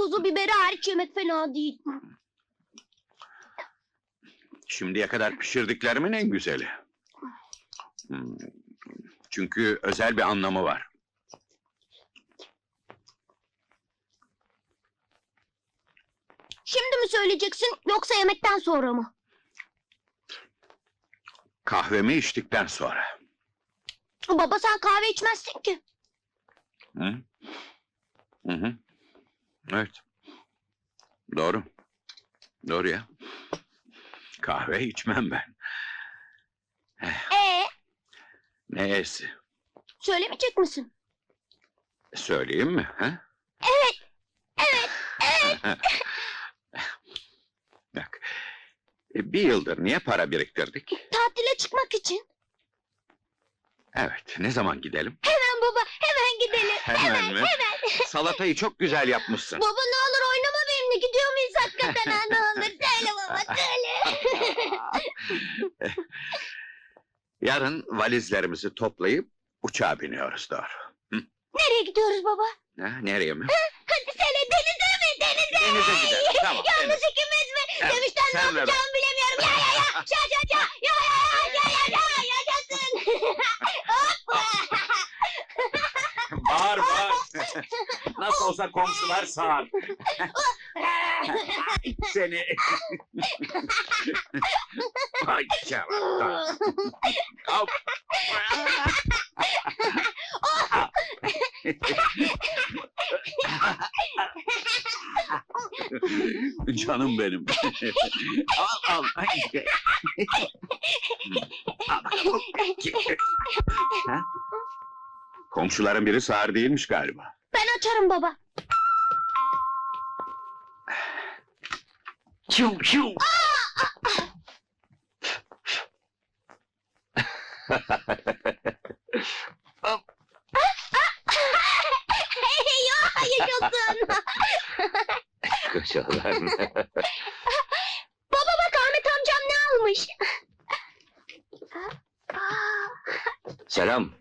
tuzu biberi hariç yemek fena değil. Şimdiye kadar pişirdiklerimin en güzeli. Hmm, Çünkü özel bir anlamı var. Şimdi mi söyleyeceksin yoksa yemekten sonra mı? Kahvemi içtikten sonra. Baba sen kahve içmezsin ki. Hı? Hı hı. Evet. Doğru. Doğru ya. Kahve içmem ben. Ee, Neyse. söylemeyecek misin? Söyleyeyim mi? Ha? Evet, evet, evet. Bak. e, Bir yıldır niye para biriktirdik? Tatile çıkmak için. Evet. Ne zaman gidelim? Hemen baba, hemen gidelim. Hemen mi? Salatayı çok güzel yapmışsın. Baba ne olur oynama benimle. Gidiyor muyuz hakikaten ha ne olur. Söyle baba söyle. Yarın valizlerimizi toplayıp uçağa biniyoruz doğru. Nereye gidiyoruz baba? Ha, nereye mi? Hadi söyle denize mi? Denize. Denize gidelim. Tamam. Yalnız deniz. ikimiz mi? Evet, Demişten ne yapacağımı bilemiyorum. Ya ya ya. Şa. Ya ya ya. Ya ya olsa komşular sağır. Seni. Ay. Hop. Canım benim. al al. Ha? Komşuların biri sağır değilmiş galiba. Ben açarım baba. Çiu çiu. ya yaşasın. Kocalar. Baba bak Ahmet amcam ne almış? Aa, Selam.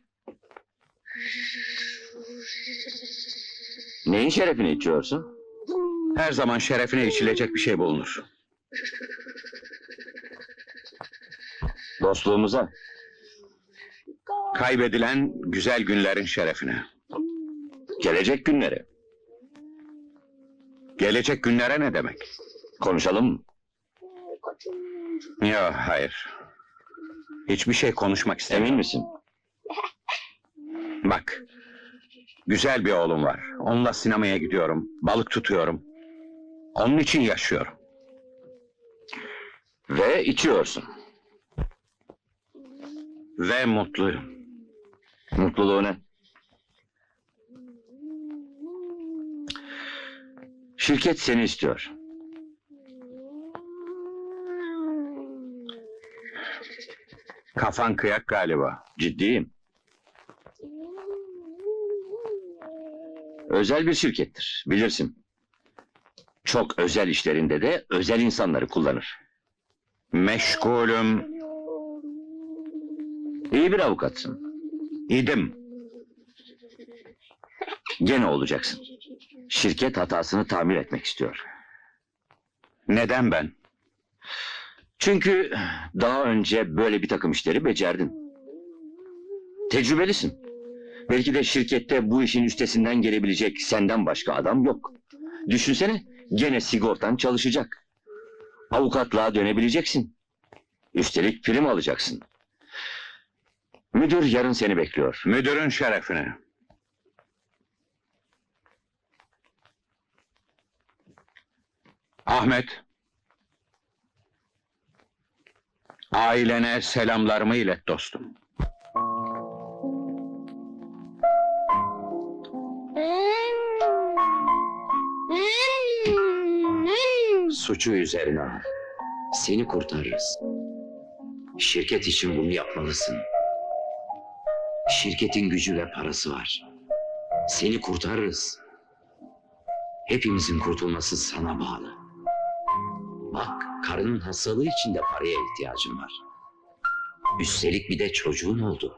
Neyin şerefine içiyorsun? Her zaman şerefine içilecek bir şey bulunur. Dostluğumuza. Kaybedilen güzel günlerin şerefine. Gelecek günlere. Gelecek günlere ne demek? Konuşalım mı? Yok hayır. Hiçbir şey konuşmak Emin istemiyorum. misin? Bak. Güzel bir oğlum var. Onunla sinemaya gidiyorum. Balık tutuyorum. Onun için yaşıyorum. Ve içiyorsun. Ve mutluyum. Mutluluğu ne? Şirket seni istiyor. Kafan kıyak galiba. Ciddiyim. Özel bir şirkettir, bilirsin. Çok özel işlerinde de özel insanları kullanır. Meşgulüm. İyi bir avukatsın. İdim. Gene olacaksın. Şirket hatasını tamir etmek istiyor. Neden ben? Çünkü daha önce böyle bir takım işleri becerdin. Tecrübelisin. Belki de şirkette bu işin üstesinden gelebilecek senden başka adam yok. Düşünsene gene sigortan çalışacak. Avukatlığa dönebileceksin. Üstelik prim alacaksın. Müdür yarın seni bekliyor. Müdürün şerefine. Ahmet. Ailene selamlarımı ilet dostum. Suçu üzerine al. Seni kurtarırız. Şirket için bunu yapmalısın. Şirketin gücü ve parası var. Seni kurtarırız. Hepimizin kurtulması sana bağlı. Bak, karının hastalığı için de paraya ihtiyacın var. Üstelik bir de çocuğun oldu.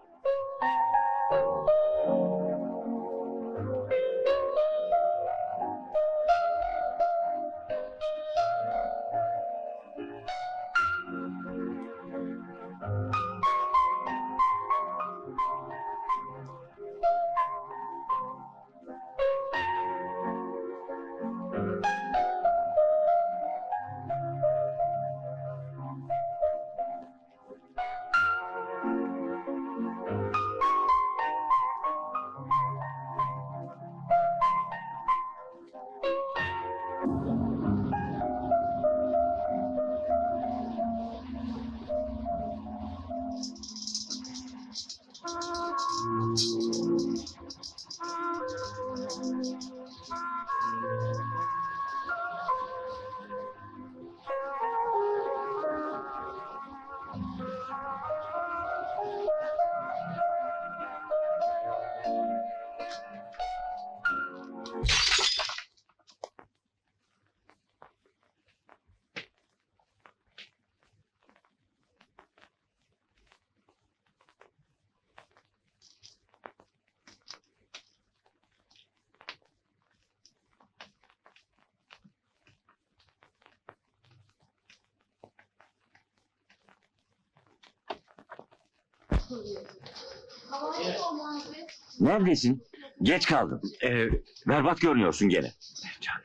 Neredesin? Geç kaldın. Ee, Berbat görünüyorsun gene.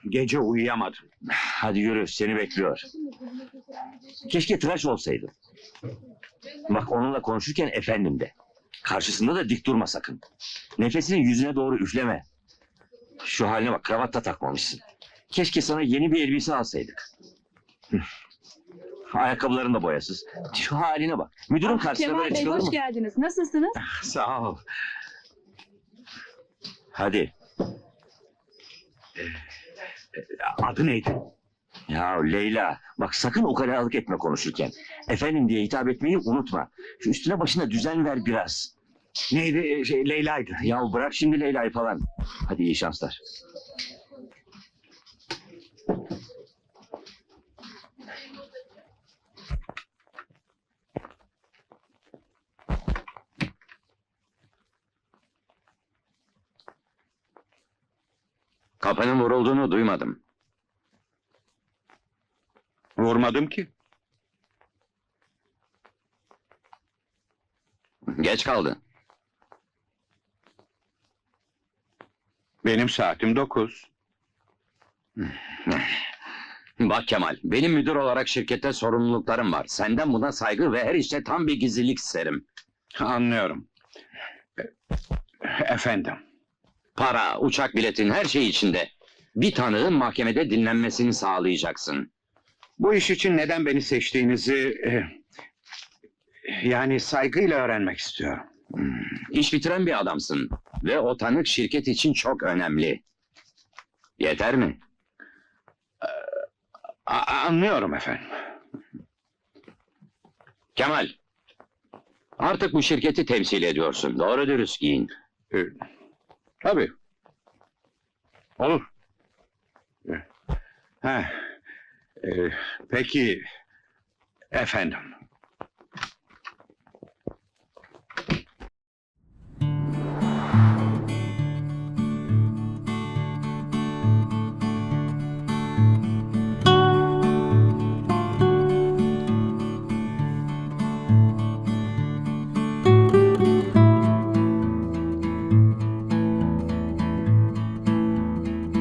gece uyuyamadım. Hadi yürü seni bekliyor. Keşke tıraş olsaydın. Bak onunla konuşurken efendim de. Karşısında da dik durma sakın. Nefesini yüzüne doğru üfleme. Şu haline bak kravat da takmamışsın. Keşke sana yeni bir elbise alsaydık. Ayakkabıların da boyasız. Şu haline bak. Müdürün karşısına Kemal böyle Bey çıkılır hoş mı? geldiniz. Nasılsınız? Sağ ol. Hadi. Adı neydi? Ya Leyla bak sakın o ukalalık etme konuşurken. Efendim diye hitap etmeyi unutma. Şu üstüne başına düzen ver biraz. Neydi? Şey, Leyla'ydı. Ya bırak şimdi Leyla'yı falan. Hadi iyi şanslar. Kapının vurulduğunu duymadım. Vurmadım ki. Geç kaldı. Benim saatim dokuz. Bak Kemal, benim müdür olarak şirkette sorumluluklarım var. Senden buna saygı ve her işte tam bir gizlilik isterim. Anlıyorum. Efendim. Para, uçak biletin her şey içinde. Bir tanığın mahkemede dinlenmesini sağlayacaksın. Bu iş için neden beni seçtiğinizi... e, yani saygıyla öğrenmek istiyorum. İş bitiren bir adamsın ve o tanık şirket için çok önemli. Yeter mi? A- anlıyorum efendim. Kemal, artık bu şirketi temsil ediyorsun. Doğru dürüst giyin. E, tabii. Olur. E, ha, e, peki efendim.